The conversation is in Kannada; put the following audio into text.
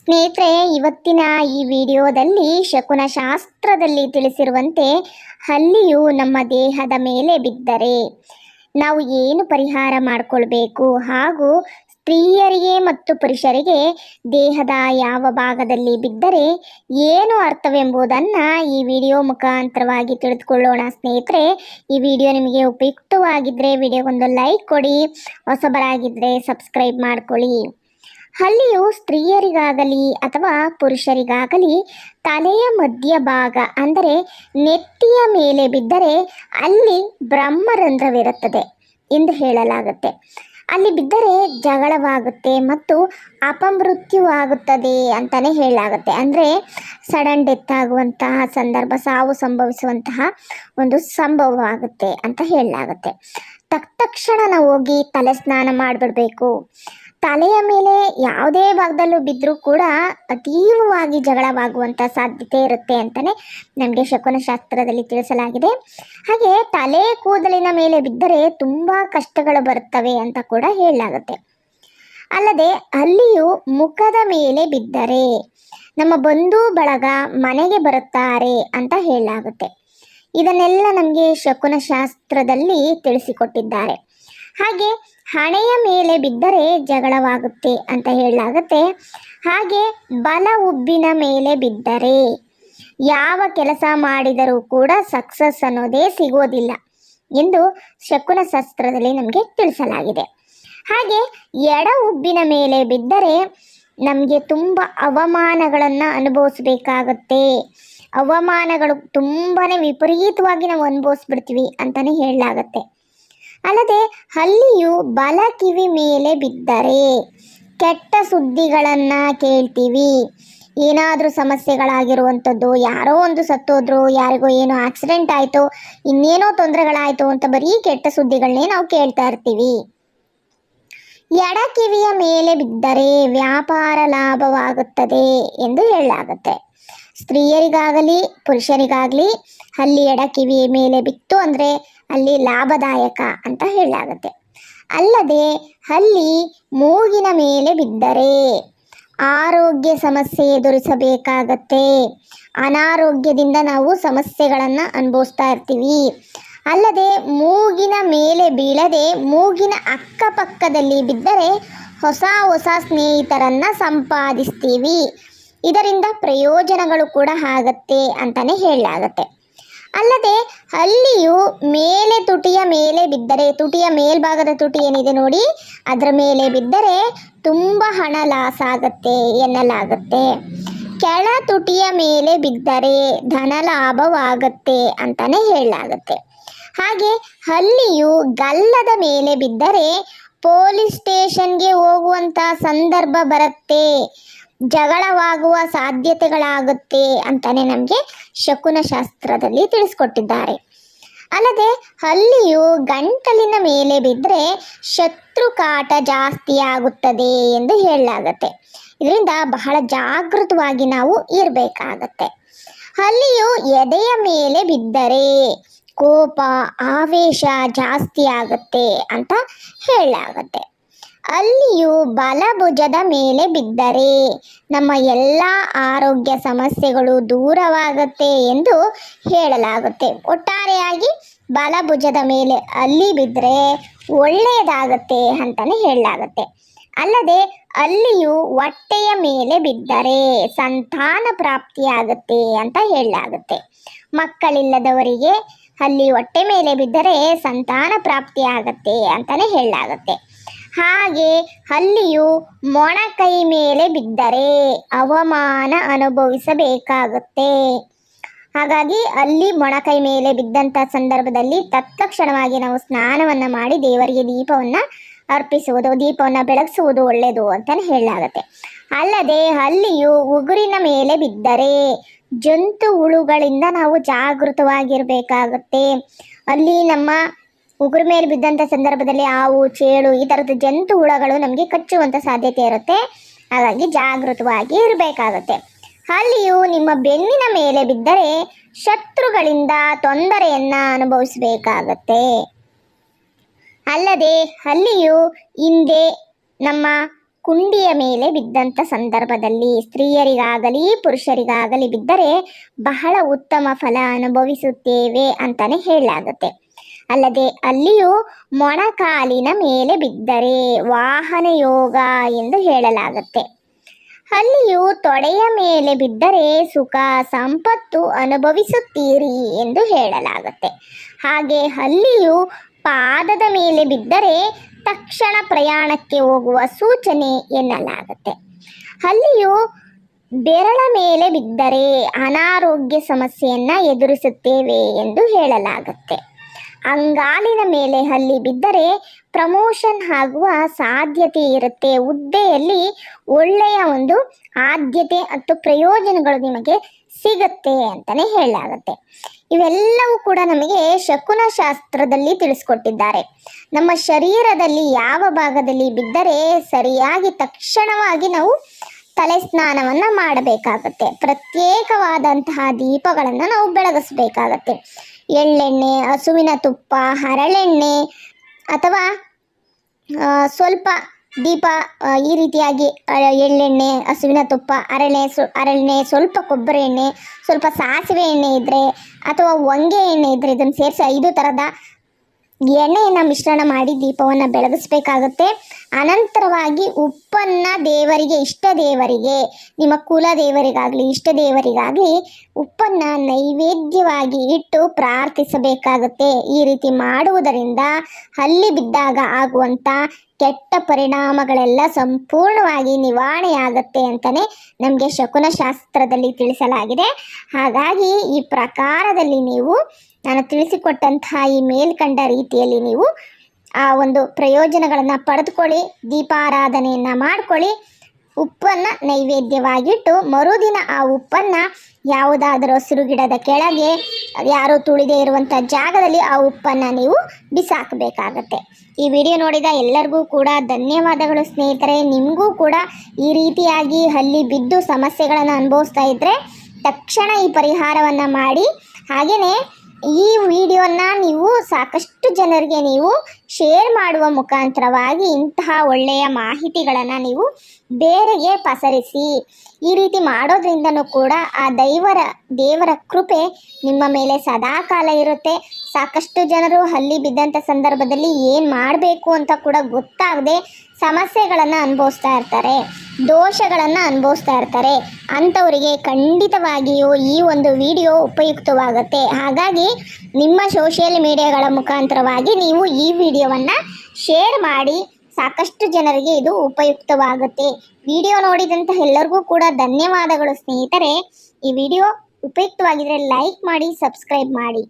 ಸ್ನೇಹಿತರೆ, ಇವತ್ತಿನ ಈ ವಿಡಿಯೋದಲ್ಲಿ ಶಕುನ ಶಾಸ್ತ್ರದಲ್ಲಿ ತಿಳಿಸಿರುವಂತೆ ಹಲ್ಲಿಯು ನಮ್ಮ ದೇಹದ ಮೇಲೆ ಬಿದ್ದರೆ ನಾವು ಏನು ಪರಿಹಾರ ಮಾಡಿಕೊಳ್ಬೇಕು? ಹಾಗೂ ಸ್ತ್ರೀಯರಿಗೆ ಮತ್ತು ಪುರುಷರಿಗೆ ದೇಹದ ಯಾವ ಭಾಗದಲ್ಲಿ ಬಿದ್ದರೆ ಏನು ಅರ್ಥವೆಂಬುದನ್ನು ಈ ವಿಡಿಯೋ ಮುಖಾಂತರವಾಗಿ ತಿಳಿದುಕೊಳ್ಳೋಣ ಸ್ನೇಹಿತರೆ. ಈ ವಿಡಿಯೋ ನಿಮಗೆ ಉಪಯುಕ್ತವಾಗಿದ್ದರೆ ವಿಡಿಯೋಗೊಂದು ಲೈಕ್ ಕೊಡಿ ಹೊಸಬರಾಗಿದ್ದರೆ ಸಬ್ಸ್ಕ್ರೈಬ್ ಮಾಡ್ಕೊಳ್ಳಿ. ಹಲ್ಲಿಯು ಸ್ತ್ರೀಯರಿಗಾಗಲಿ ಅಥವಾ ಪುರುಷರಿಗಾಗಲಿ ತಲೆಯ ಮಧ್ಯಭಾಗ ಅಂದರೆ ನೆತ್ತಿಯ ಮೇಲೆ ಬಿದ್ದರೆ ಅಲ್ಲಿ ಬ್ರಹ್ಮರಂಧ್ರವಿರುತ್ತದೆ ಎಂದು ಹೇಳಲಾಗುತ್ತೆ. ಅಲ್ಲಿ ಬಿದ್ದರೆ ಜಗಳವಾಗುತ್ತೆ ಮತ್ತು ಅಪಮೃತ್ಯುವಾಗುತ್ತದೆ ಅಂತಲೇ ಹೇಳಲಾಗುತ್ತೆ. ಅಂದರೆ ಸಡನ್ ಡೆತ್ ಆಗುವಂತಹ ಸಂದರ್ಭ, ಸಾವು ಸಂಭವಿಸುವಂತಹ ಒಂದು ಸಂಭವವಾಗುತ್ತೆ ಅಂತ ಹೇಳಲಾಗುತ್ತೆ. ತಕ್ಷಣ ನಾವು ಹೋಗಿ ತಲೆ ಸ್ನಾನ ಮಾಡಿಬಿಡ್ಬೇಕು. ತಲೆಯ ಮೇಲೆ ಯಾವುದೇ ಭಾಗದಲ್ಲೂ ಬಿದ್ದರೂ ಕೂಡ ಅತೀವವಾಗಿ ಜಗಳವಾಗುವಂಥ ಸಾಧ್ಯತೆ ಇರುತ್ತೆ ಅಂತಲೇ ನಮಗೆ ಶಕುನಶಾಸ್ತ್ರದಲ್ಲಿ ತಿಳಿಸಲಾಗಿದೆ. ಹಾಗೆ ತಲೆ ಕೂದಲಿನ ಮೇಲೆ ಬಿದ್ದರೆ ತುಂಬ ಕಷ್ಟಗಳು ಬರುತ್ತವೆ ಅಂತ ಕೂಡ ಹೇಳಲಾಗುತ್ತೆ. ಅಲ್ಲದೆ ಅಲ್ಲಿಯೂ ಮುಖದ ಮೇಲೆ ಬಿದ್ದರೆ ನಮ್ಮ ಬಂಧು ಬಳಗ ಮನೆಗೆ ಬರುತ್ತಾರೆ ಅಂತ ಹೇಳಲಾಗುತ್ತೆ. ಇದನ್ನೆಲ್ಲ ನಮಗೆ ಶಕುನಶಾಸ್ತ್ರದಲ್ಲಿ ತಿಳಿಸಿಕೊಟ್ಟಿದ್ದಾರೆ. ಹಾಗೆ ಹಣೆಯ ಮೇಲೆ ಬಿದ್ದರೆ ಜಗಳವಾಗುತ್ತೆ ಅಂತ ಹೇಳಲಾಗುತ್ತೆ. ಹಾಗೆ ಬಲ ಉಬ್ಬಿನ ಮೇಲೆ ಬಿದ್ದರೆ ಯಾವ ಕೆಲಸ ಮಾಡಿದರೂ ಕೂಡ ಸಕ್ಸಸ್ ಅನ್ನೋದೇ ಸಿಗೋದಿಲ್ಲ ಎಂದು ಶಕುನ ಶಾಸ್ತ್ರದಲ್ಲಿ ನಮಗೆ ತಿಳಿಸಲಾಗಿದೆ. ಹಾಗೆ ಎಡ ಉಬ್ಬಿನ ಮೇಲೆ ಬಿದ್ದರೆ ನಮಗೆ ತುಂಬ ಅವಮಾನಗಳನ್ನು ಅನುಭವಿಸಬೇಕಾಗತ್ತೆ. ಅವಮಾನಗಳು ತುಂಬಾ ವಿಪರೀತವಾಗಿ ನಾವು ಅನುಭವಿಸ್ಬಿಡ್ತೀವಿ ಅಂತಲೇ ಹೇಳಲಾಗತ್ತೆ. ಅಲ್ಲದೆ ಹಲ್ಲಿಯು ಬಲ ಕಿವಿ ಮೇಲೆ ಬಿದ್ದರೆ ಕೆಟ್ಟ ಸುದ್ದಿಗಳನ್ನು ಕೇಳ್ತೀವಿ. ಏನಾದರೂ ಸಮಸ್ಯೆಗಳಾಗಿರುವಂಥದ್ದು, ಯಾರೋ ಒಂದು ಸತ್ತೋದ್ರು, ಯಾರಿಗೋ ಏನೋ ಆಕ್ಸಿಡೆಂಟ್ ಆಯಿತು, ಇನ್ನೇನೋ ತೊಂದರೆಗಳಾಯಿತು ಅಂತ ಬರೀ ಕೆಟ್ಟ ಸುದ್ದಿಗಳನ್ನೇ ನಾವು ಕೇಳ್ತಾ ಇರ್ತೀವಿ. ಎಡ ಕಿವಿಯ ಮೇಲೆ ಬಿದ್ದರೆ ವ್ಯಾಪಾರ ಲಾಭವಾಗುತ್ತದೆ ಎಂದು ಹೇಳಲಾಗುತ್ತೆ. ಸ್ತ್ರೀಯರಿಗಾಗಲಿ, ಪುರುಷರಿಗಾಗಲಿ ಅಲ್ಲಿ ಎಡ ಕಿವಿ ಮೇಲೆ ಬಿತ್ತು ಅಂದರೆ ಅಲ್ಲಿ ಲಾಭದಾಯಕ ಅಂತ ಹೇಳಲಾಗುತ್ತೆ. ಅಲ್ಲದೆ ಅಲ್ಲಿ ಮೂಗಿನ ಮೇಲೆ ಬಿದ್ದರೆ ಆರೋಗ್ಯ ಸಮಸ್ಯೆ ಎದುರಿಸಬೇಕಾಗತ್ತೆ. ಅನಾರೋಗ್ಯದಿಂದ ನಾವು ಸಮಸ್ಯೆಗಳನ್ನು ಅನುಭವಿಸ್ತಾ ಇರ್ತೀವಿ. ಅಲ್ಲದೆ ಮೂಗಿನ ಮೇಲೆ ಬೀಳದೆ ಮೂಗಿನ ಅಕ್ಕಪಕ್ಕದಲ್ಲಿ ಬಿದ್ದರೆ ಹೊಸ ಹೊಸ ಸ್ನೇಹಿತರನ್ನು ಸಂಪಾದಿಸ್ತೀವಿ. ಇದರಿಂದ ಪ್ರಯೋಜನಗಳು ಕೂಡ ಆಗತ್ತೆ ಅಂತಲೇ ಹೇಳಲಾಗತ್ತೆ. ಅಲ್ಲದೆ ಹಲ್ಲಿಯು ಮೇಲೆ ತುಟಿಯ ಮೇಲೆ ಬಿದ್ದರೆ, ತುಟಿಯ ಮೇಲ್ಭಾಗದ ತುಟಿ ಏನಿದೆ ನೋಡಿ? ಅದರ ಮೇಲೆ ಬಿದ್ದರೆ ತುಂಬ ಹಣ ಲಾಸ್ ಆಗತ್ತೆ ಎನ್ನಲಾಗುತ್ತೆ. ಕೆಳ ತುಟಿಯ ಮೇಲೆ ಬಿದ್ದರೆ ಧನ ಲಾಭವಾಗತ್ತೆ ಅಂತಲೇ ಹೇಳಲಾಗುತ್ತೆ. ಹಾಗೆ ಹಲ್ಲಿಯು ಗಲ್ಲದ ಮೇಲೆ ಬಿದ್ದರೆ ಪೊಲೀಸ್ ಸ್ಟೇಷನ್ಗೆ ಹೋಗುವಂಥ ಸಂದರ್ಭ ಬರುತ್ತೆ. ಜಗಳವಾಗುವ ಸಾಧ್ಯತೆಗಳಾಗುತ್ತೆ ಅಂತಲೇ ನಮಗೆ ಶಕುನ ಶಾಸ್ತ್ರದಲ್ಲಿ ತಿಳಿಸ್ಕೊಟ್ಟಿದ್ದಾರೆ. ಅಲ್ಲದೆ ಹಲ್ಲಿಯು ಗಂಟಲಿನ ಮೇಲೆ ಬಿದ್ದರೆ ಶತ್ರು ಕಾಟ ಜಾಸ್ತಿ ಆಗುತ್ತದೆ ಎಂದು ಹೇಳಲಾಗತ್ತೆ. ಇದರಿಂದ ಬಹಳ ಜಾಗೃತವಾಗಿ ನಾವು ಇರಬೇಕಾಗತ್ತೆ. ಹಲ್ಲಿಯು ಎದೆಯ ಮೇಲೆ ಬಿದ್ದರೆ ಕೋಪ, ಆವೇಶ ಜಾಸ್ತಿ ಆಗುತ್ತೆ ಅಂತ ಹೇಳಲಾಗತ್ತೆ. ಅಲ್ಲಿಯೂ ಬಲಭುಜದ ಮೇಲೆ ಬಿದ್ದರೆ ನಮ್ಮ ಎಲ್ಲ ಆರೋಗ್ಯ ಸಮಸ್ಯೆಗಳು ದೂರವಾಗುತ್ತೆ ಎಂದು ಹೇಳಲಾಗುತ್ತೆ. ಒಟ್ಟಾರೆಯಾಗಿ ಬಲಭುಜದ ಮೇಲೆ ಅಲ್ಲಿ ಬಿದ್ದರೆ ಒಳ್ಳೆಯದಾಗುತ್ತೆ ಅಂತಲೇ ಹೇಳಲಾಗುತ್ತೆ. ಅಲ್ಲದೆ ಅಲ್ಲಿಯೂ ಹೊಟ್ಟೆಯ ಮೇಲೆ ಬಿದ್ದರೆ ಸಂತಾನ ಪ್ರಾಪ್ತಿಯಾಗುತ್ತೆ ಅಂತ ಹೇಳಲಾಗುತ್ತೆ. ಮಕ್ಕಳಿಲ್ಲದವರಿಗೆ ಅಲ್ಲಿ ಹೊಟ್ಟೆ ಮೇಲೆ ಬಿದ್ದರೆ ಸಂತಾನ ಪ್ರಾಪ್ತಿಯಾಗುತ್ತೆ ಅಂತಲೇ ಹೇಳಲಾಗುತ್ತೆ. ಹಾಗೆ ಹಲ್ಲಿಯು ಮೊಣಕೈ ಮೇಲೆ ಬಿದ್ದರೆ ಅವಮಾನ ಅನುಭವಿಸಬೇಕಾಗುತ್ತೆ. ಹಾಗಾಗಿ ಅಲ್ಲಿ ಮೊಣಕೈ ಮೇಲೆ ಬಿದ್ದಂಥ ಸಂದರ್ಭದಲ್ಲಿ ತತ್ಕ್ಷಣವಾಗಿ ನಾವು ಸ್ನಾನವನ್ನು ಮಾಡಿ ದೇವರಿಗೆ ದೀಪವನ್ನು ಅರ್ಪಿಸುವುದು, ದೀಪವನ್ನು ಬೆಳಗಿಸುವುದು ಒಳ್ಳೆಯದು ಅಂತಲೇ ಹೇಳಲಾಗುತ್ತೆ. ಅಲ್ಲದೆ ಹಲ್ಲಿಯು ಉಗುರಿನ ಮೇಲೆ ಬಿದ್ದರೆ ಜಂತು ಹುಳುಗಳಿಂದ ನಾವು ಜಾಗೃತವಾಗಿರಬೇಕಾಗುತ್ತೆ. ಅಲ್ಲಿ ನಮ್ಮ ಉಗುರು ಮೇಲೆ ಬಿದ್ದಂಥ ಸಂದರ್ಭದಲ್ಲಿ ಹಾವು ಚೇಳು ಈ ಥರದ ಜಂತು ಹುಳಗಳು ನಮಗೆ ಕಚ್ಚುವಂಥ ಸಾಧ್ಯತೆ ಇರುತ್ತೆ. ಹಾಗಾಗಿ ಜಾಗೃತವಾಗಿ ಇರಬೇಕಾಗುತ್ತೆ. ಹಲ್ಲಿಯು ನಿಮ್ಮ ಬೆನ್ನಿನ ಮೇಲೆ ಬಿದ್ದರೆ ಶತ್ರುಗಳಿಂದ ತೊಂದರೆಯನ್ನು ಅನುಭವಿಸಬೇಕಾಗತ್ತೆ. ಅಲ್ಲದೆ ಹಲ್ಲಿಯು ಹಿಂದೆ ನಮ್ಮ ಕುಂಡಿಯ ಮೇಲೆ ಬಿದ್ದಂಥ ಸಂದರ್ಭದಲ್ಲಿ ಸ್ತ್ರೀಯರಿಗಾಗಲಿ, ಪುರುಷರಿಗಾಗಲಿ ಬಿದ್ದರೆ ಬಹಳ ಉತ್ತಮ ಫಲ ಅನುಭವಿಸುತ್ತೇವೆ ಅಂತಲೇ ಹೇಳಲಾಗುತ್ತೆ. ಅಲ್ಲದೆ ಅಲ್ಲಿಯೂ ಮೊಣಕಾಲಿನ ಮೇಲೆ ಬಿದ್ದರೆ ವಾಹನ ಯೋಗ ಎಂದು ಹೇಳಲಾಗುತ್ತೆ. ಅಲ್ಲಿಯೂ ತೊಡೆಯ ಮೇಲೆ ಬಿದ್ದರೆ ಸುಖ, ಸಂಪತ್ತು ಅನುಭವಿಸುತ್ತೀರಿ ಎಂದು ಹೇಳಲಾಗುತ್ತೆ. ಹಾಗೆ ಅಲ್ಲಿಯೂ ಪಾದದ ಮೇಲೆ ಬಿದ್ದರೆ ತಕ್ಷಣ ಪ್ರಯಾಣಕ್ಕೆ ಹೋಗುವ ಸೂಚನೆ ಎನ್ನಲಾಗುತ್ತೆ. ಅಲ್ಲಿಯೂ ಬೆರಳ ಮೇಲೆ ಬಿದ್ದರೆ ಅನಾರೋಗ್ಯ ಸಮಸ್ಯೆಯನ್ನು ಎದುರಿಸುತ್ತೇವೆ ಎಂದು ಹೇಳಲಾಗುತ್ತೆ. ಅಂಗಾಲಿನ ಮೇಲೆ ಹಲ್ಲಿ ಬಿದ್ದರೆ ಪ್ರಮೋಷನ್ ಆಗುವ ಸಾಧ್ಯತೆ ಇರುತ್ತೆ. ಹುದ್ದೆಯಲ್ಲಿ ಒಳ್ಳೆಯ ಒಂದು ಆದ್ಯತೆ ಮತ್ತು ಪ್ರಯೋಜನಗಳು ನಿಮಗೆ ಸಿಗುತ್ತೆ ಅಂತಲೇ ಹೇಳಲಾಗುತ್ತೆ. ಇವೆಲ್ಲವೂ ಕೂಡ ನಮಗೆ ಶಕುನ ಶಾಸ್ತ್ರದಲ್ಲಿ ತಿಳಿಸ್ಕೊಟ್ಟಿದ್ದಾರೆ. ನಮ್ಮ ಶರೀರದಲ್ಲಿ ಯಾವ ಭಾಗದಲ್ಲಿ ಬಿದ್ದರೆ ಸರಿಯಾಗಿ ತಕ್ಷಣವಾಗಿ ನಾವು ತಲೆ ಸ್ನಾನವನ್ನು ಮಾಡಬೇಕಾಗತ್ತೆ. ಪ್ರತ್ಯೇಕವಾದಂತಹ ದೀಪಗಳನ್ನು ನಾವು ಬೆಳಗಿಸ್ಬೇಕಾಗತ್ತೆ. ಎಳ್ಳೆಣ್ಣೆ, ಹಸುವಿನ ತುಪ್ಪ, ಹರಳೆಣ್ಣೆ ಅಥವಾ ಸ್ವಲ್ಪ ದೀಪ ಈ ರೀತಿಯಾಗಿ ಎಳ್ಳೆಣ್ಣೆ, ಹಸುವಿನ ತುಪ್ಪ, ಅರಳೆ, ಸು, ಅರಳೆಣ್ಣೆ, ಸ್ವಲ್ಪ ಕೊಬ್ಬರಿ ಎಣ್ಣೆ, ಸ್ವಲ್ಪ ಸಾಸಿವೆ ಎಣ್ಣೆ ಇದ್ದರೆ ಅಥವಾ ಹೊಂಗೆ ಎಣ್ಣೆ ಇದ್ದರೆ ಇದನ್ನು ಸೇರಿಸಿ, ಐದು ಥರದ ಎಣ್ಣೆಯನ್ನು ಮಿಶ್ರಣ ಮಾಡಿ ದೀಪವನ್ನು ಬೆಳಗಿಸಬೇಕಾಗುತ್ತೆ. ಅನಂತರವಾಗಿ ಉಪ್ಪನ್ನು ದೇವರಿಗೆ, ಇಷ್ಟ ದೇವರಿಗೆ, ನಿಮ್ಮ ಕುಲ ದೇವರಿಗಾಗಲಿ, ಇಷ್ಟ ದೇವರಿಗಾಗಲಿ ಉಪ್ಪನ್ನು ನೈವೇದ್ಯವಾಗಿ ಇಟ್ಟು ಪ್ರಾರ್ಥಿಸಬೇಕಾಗುತ್ತೆ. ಈ ರೀತಿ ಮಾಡುವುದರಿಂದ ಹಲ್ಲಿ ಬಿದ್ದಾಗ ಆಗುವಂಥ ಕೆಟ್ಟ ಪರಿಣಾಮಗಳೆಲ್ಲ ಸಂಪೂರ್ಣವಾಗಿ ನಿವಾರಣೆಯಾಗತ್ತೆ ಅಂತಲೇ ನಮಗೆ ಶಕುನ ಶಾಸ್ತ್ರದಲ್ಲಿ ತಿಳಿಸಲಾಗಿದೆ. ಹಾಗಾಗಿ ಈ ಪ್ರಕಾರದಲ್ಲಿ ನೀವು, ನಾನು ತಿಳಿಸಿಕೊಟ್ಟಂತಹ ಈ ಮೇಲ್ಕಂಡ ರೀತಿಯಲ್ಲಿ ನೀವು ಆ ಒಂದು ಪ್ರಯೋಜನಗಳನ್ನು ಪಡೆದುಕೊಳ್ಳಿ, ದೀಪಾರಾಧನೆಯನ್ನು ಮಾಡ್ಕೊಳ್ಳಿ. ಉಪ್ಪನ್ನು ನೈವೇದ್ಯವಾಗಿಟ್ಟು ಮರುದಿನ ಆ ಉಪ್ಪನ್ನು ಯಾವುದಾದರೂ ಹಸಿರು ಗಿಡದ ಕೆಳಗೆ ಯಾರು ತುಳಿದೇ ಇರುವಂಥ ಜಾಗದಲ್ಲಿ ಆ ಉಪ್ಪನ್ನು ನೀವು ಬಿಸಾಕಬೇಕಾಗತ್ತೆ. ಈ ವಿಡಿಯೋ ನೋಡಿದ ಎಲ್ಲರಿಗೂ ಕೂಡ ಧನ್ಯವಾದಗಳು ಸ್ನೇಹಿತರೆ. ನಿಮಗೂ ಕೂಡ ಈ ರೀತಿಯಾಗಿ ಹಲ್ಲಿ ಬಿದ್ದು ಸಮಸ್ಯೆಗಳನ್ನು ಅನುಭವಿಸ್ತಾ ಇದ್ದರೆ ತಕ್ಷಣ ಈ ಪರಿಹಾರವನ್ನು ಮಾಡಿ. ಹಾಗೆಯೇ ಈ ವಿಡಿಯೋನ ನೀವು ಸಾಕಷ್ಟು ಜನರಿಗೆ ನೀವು ಶೇರ್ ಮಾಡುವ ಮುಖಾಂತರವಾಗಿ ಇಂತಹ ಒಳ್ಳೆಯ ಮಾಹಿತಿಗಳನ್ನು ನೀವು ಬೇರೆಗೆ ಪಸರಿಸಿ, ಈ ರೀತಿ ಮಾಡೋದ್ರಿಂದನೂ ಕೂಡ ಆ ದೈವರ, ದೇವರ ಕೃಪೆ ನಿಮ್ಮ ಮೇಲೆ ಸದಾಕಾಲ ಇರುತ್ತೆ. ಸಾಕಷ್ಟು ಜನರು ಹಲ್ಲಿ ಬಿದ್ದಂಥ ಸಂದರ್ಭದಲ್ಲಿ ಏನು ಮಾಡಬೇಕು ಅಂತ ಕೂಡ ಗೊತ್ತಾಗದೆ ಸಮಸ್ಯೆಗಳನ್ನು ಅನುಭವಿಸ್ತಾ ಇರ್ತಾರೆ. ದೋಷಗಳನ್ನು ಅನುಭವಿಸ್ತಾ ಇರ್ತಾರೆ. ಅಂಥವರಿಗೆ ಖಂಡಿತವಾಗಿಯೂ ಈ ಒಂದು ವಿಡಿಯೋ ಉಪಯುಕ್ತವಾಗುತ್ತೆ. ಹಾಗಾಗಿ ನಿಮ್ಮ ಸೋಷಿಯಲ್ ಮೀಡಿಯಾಗಳ ಮುಖಾಂತರವಾಗಿ ನೀವು ಈ ವಿಡಿಯೋವನ್ನು ಶೇರ್ ಮಾಡಿ ಸಾಕಷ್ಟು ಜನರಿಗೆ ಇದು ಉಪಯುಕ್ತವಾಗುತ್ತೆ. ವಿಡಿಯೋ ನೋಡಿದಂಥ ಎಲ್ಲರಿಗೂ ಕೂಡ ಧನ್ಯವಾದಗಳು ಸ್ನೇಹಿತರೆ. ಈ ವಿಡಿಯೋ ಉಪಯುಕ್ತವಾಗಿದ್ದರೆ ಲೈಕ್ ಮಾಡಿ ಸಬ್ಸ್ಕ್ರೈಬ್ ಮಾಡಿ.